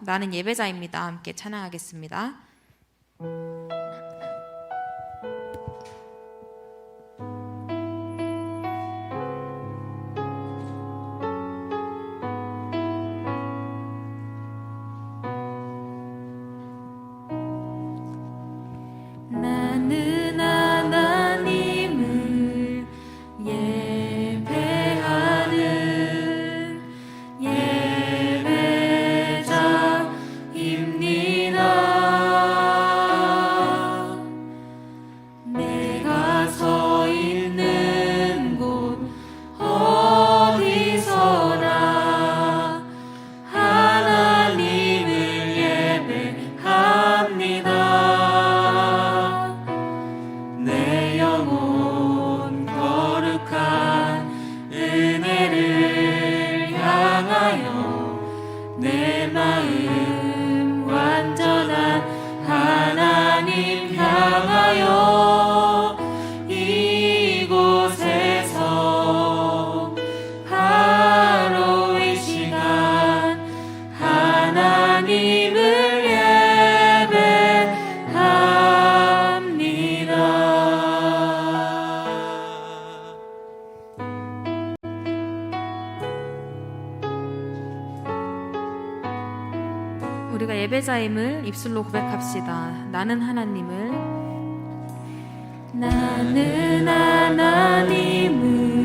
나는 예배자입니다. 함께 찬양하겠습니다. 우리가 예배자임을 입술로 고백합시다. 나는 하나님을. 나는 하나님을.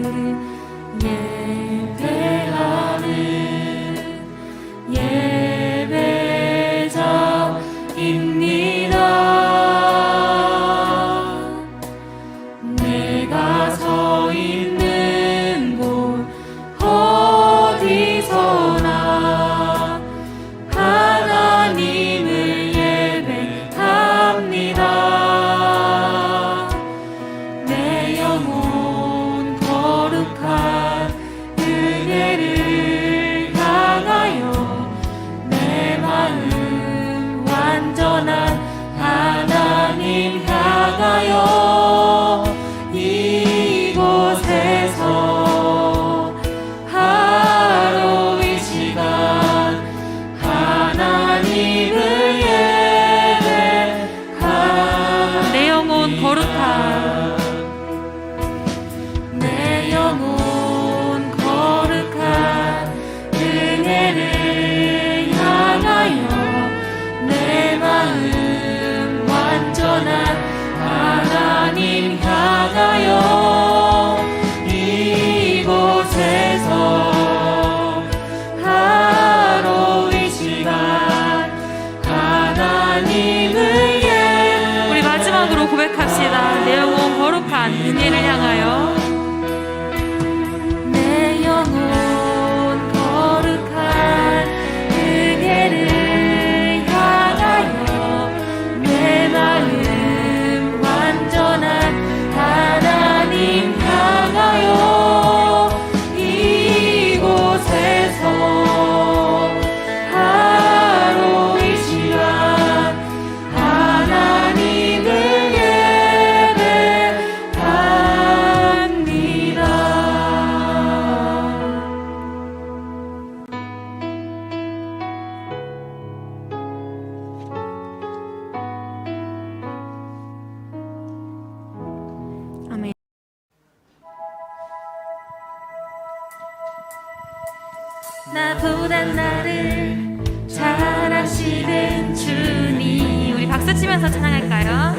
선한 나를 잘하시는 주님 우리 박수 치면서 찬양할까요?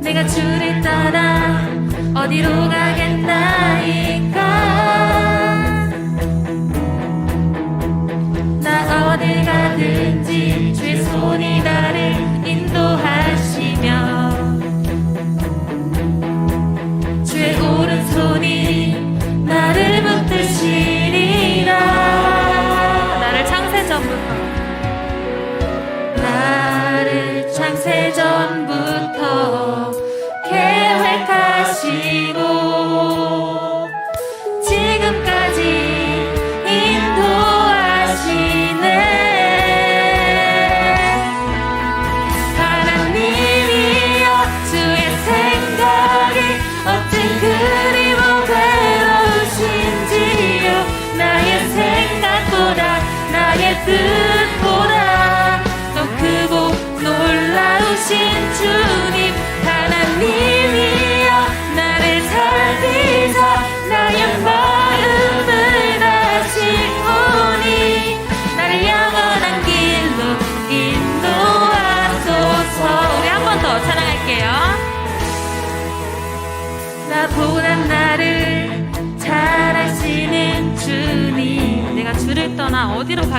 내가 주를 따라 어디로 가 세정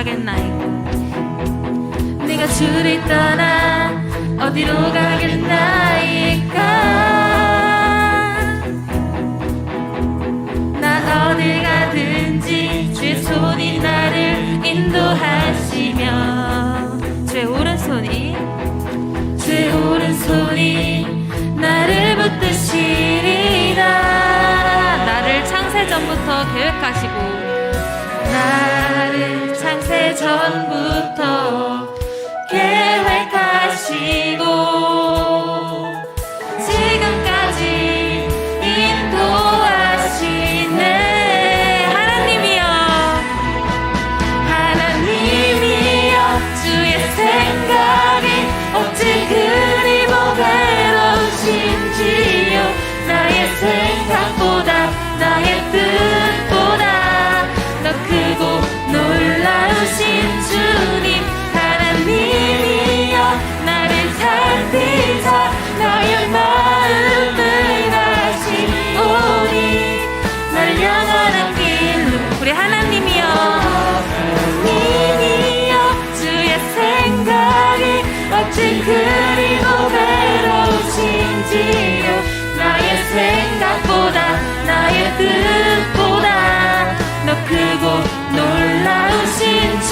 가겠나이까 내가 주를 떠나 어디로 가겠나이까? 나 어딜 가든지 주의 손이 나를 인도하시며 Satan.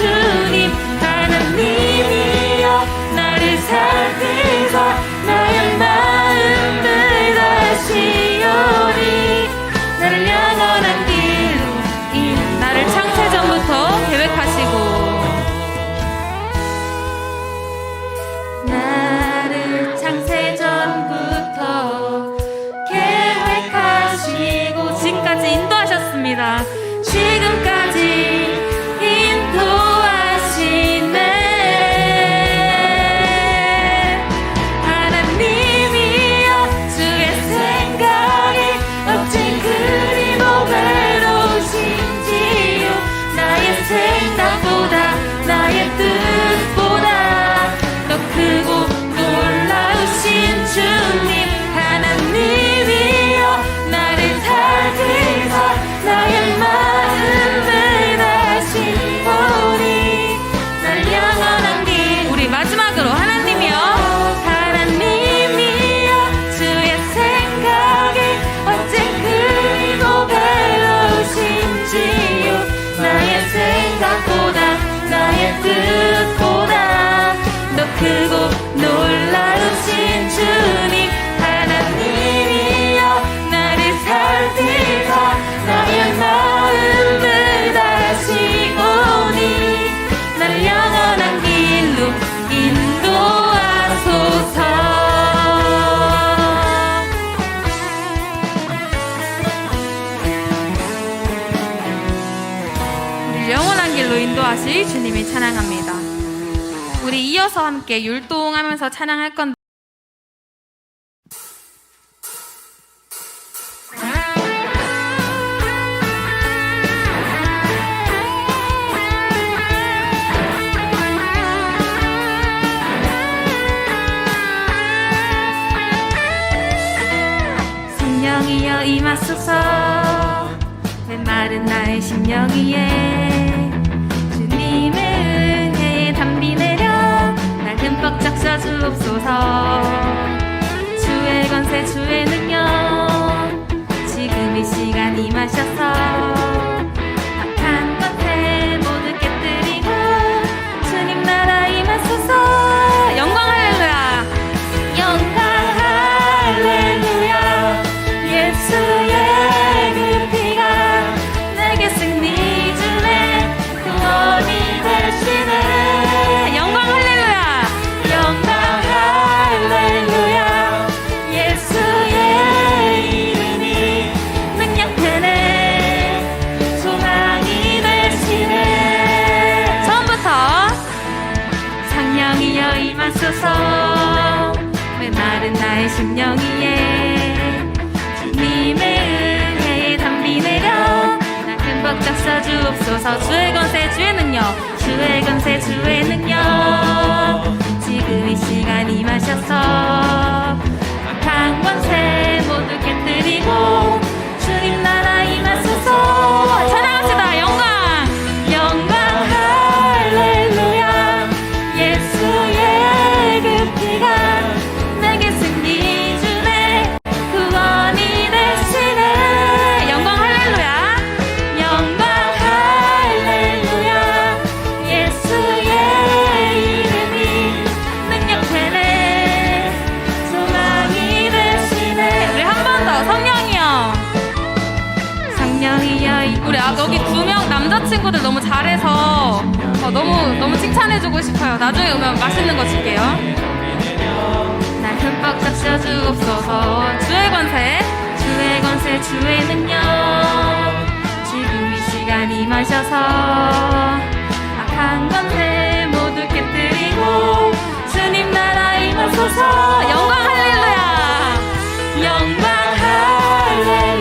주님 하나님이 춤춰서 함께 율동하면서 찬양할 건데. 심령이여 임하소서. 내 마른 나의 심령 이에. 역사주옵소서. 주의 권세 주의 능력 지금 이 시간 임하셔서. 주의 건세 주의 능력 주의 건세 주의 능력. 우리 아, 여기 두 명 남자친구들 너무 잘해서 어, 너무 너무 칭찬해주고 싶어요. 나중에 오면 맛있는 거 줄게요. 날 흠뻑 짝 씌워주옵소서. 주의 권세 주의 권세 주의 능력. 지금 이 시간 임하셔서 악한 권세 모두 깨뜨리고 주님 나라 임하소서 영광 할렐루야. 영광 할렐루야.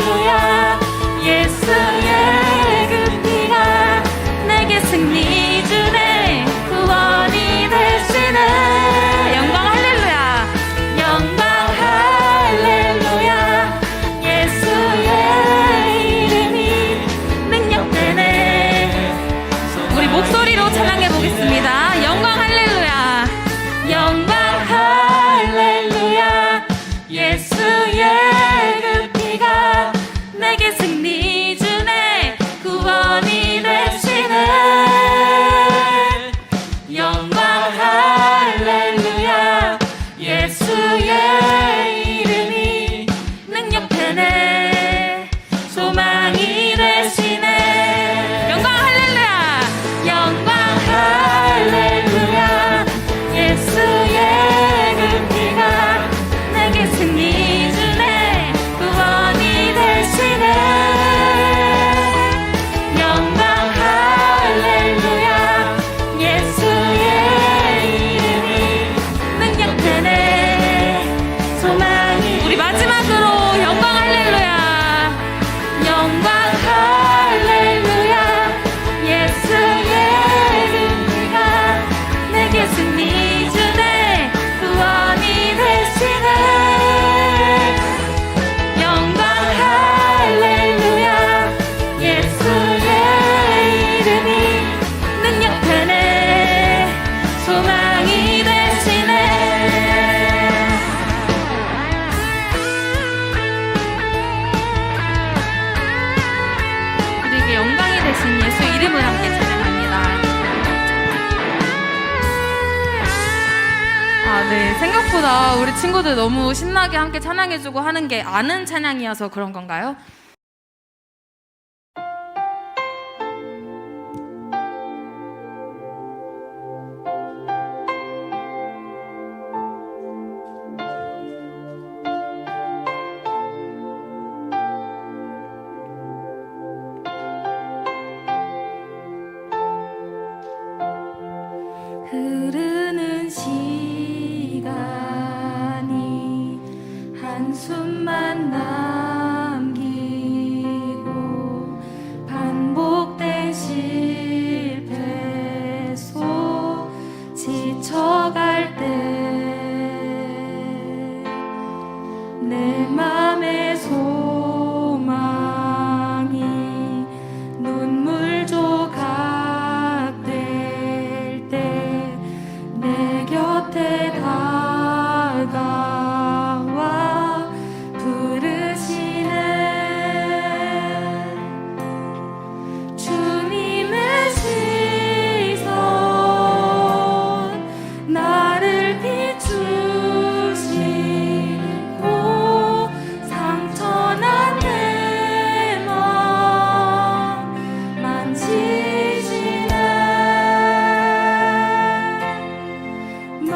너무 신나게 함께 찬양해주고 하는 게 아는 찬양이어서 그런 건가요?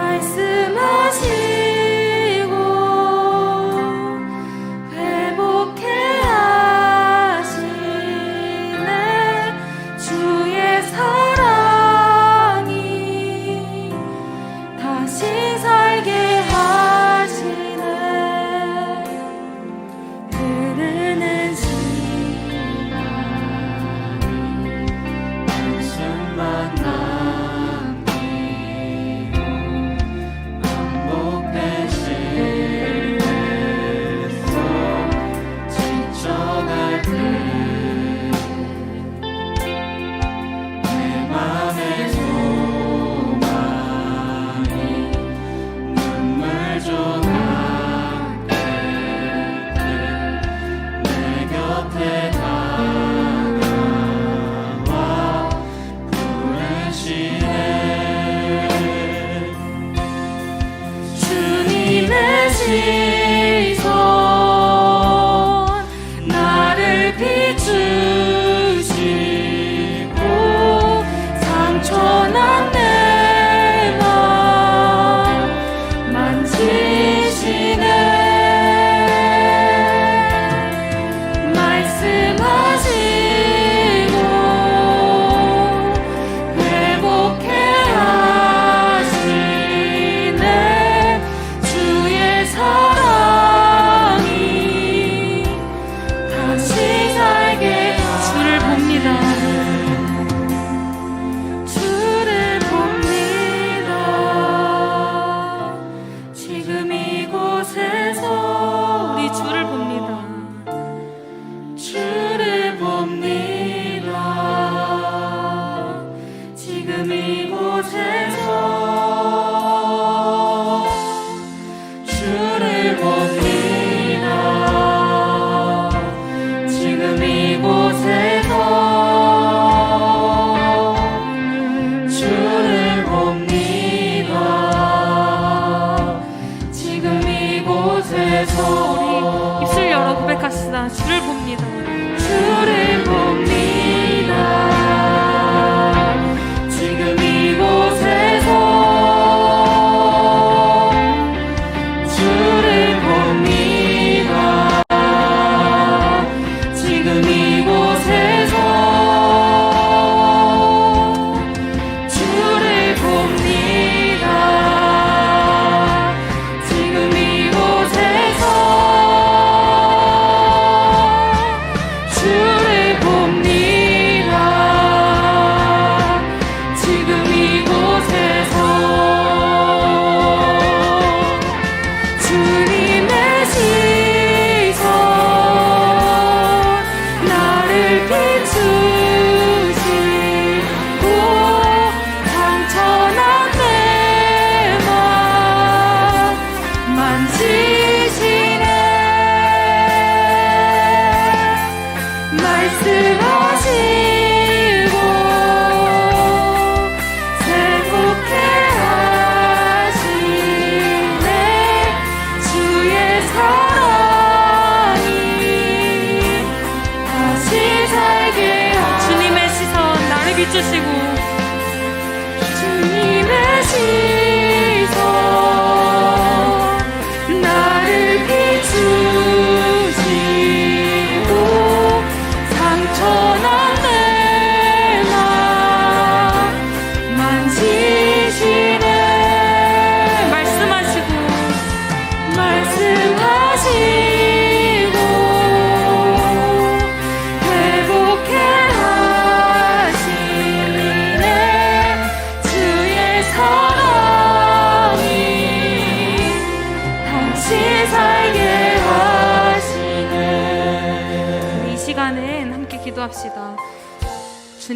I see. 지금 이곳에서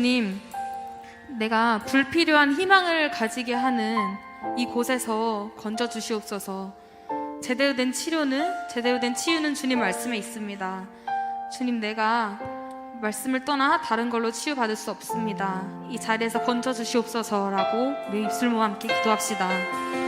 주님 내가 불필요한 희망을 가지게 하는 이곳에서 건져 주시옵소서. 제대로 된 치료는 제대로 된 치유는 주님 말씀에 있습니다. 주님 내가 말씀을 떠나 다른 걸로 치유받을 수 없습니다. 이 자리에서 건져 주시옵소서라고 우리 입술 모아 함께 기도합시다.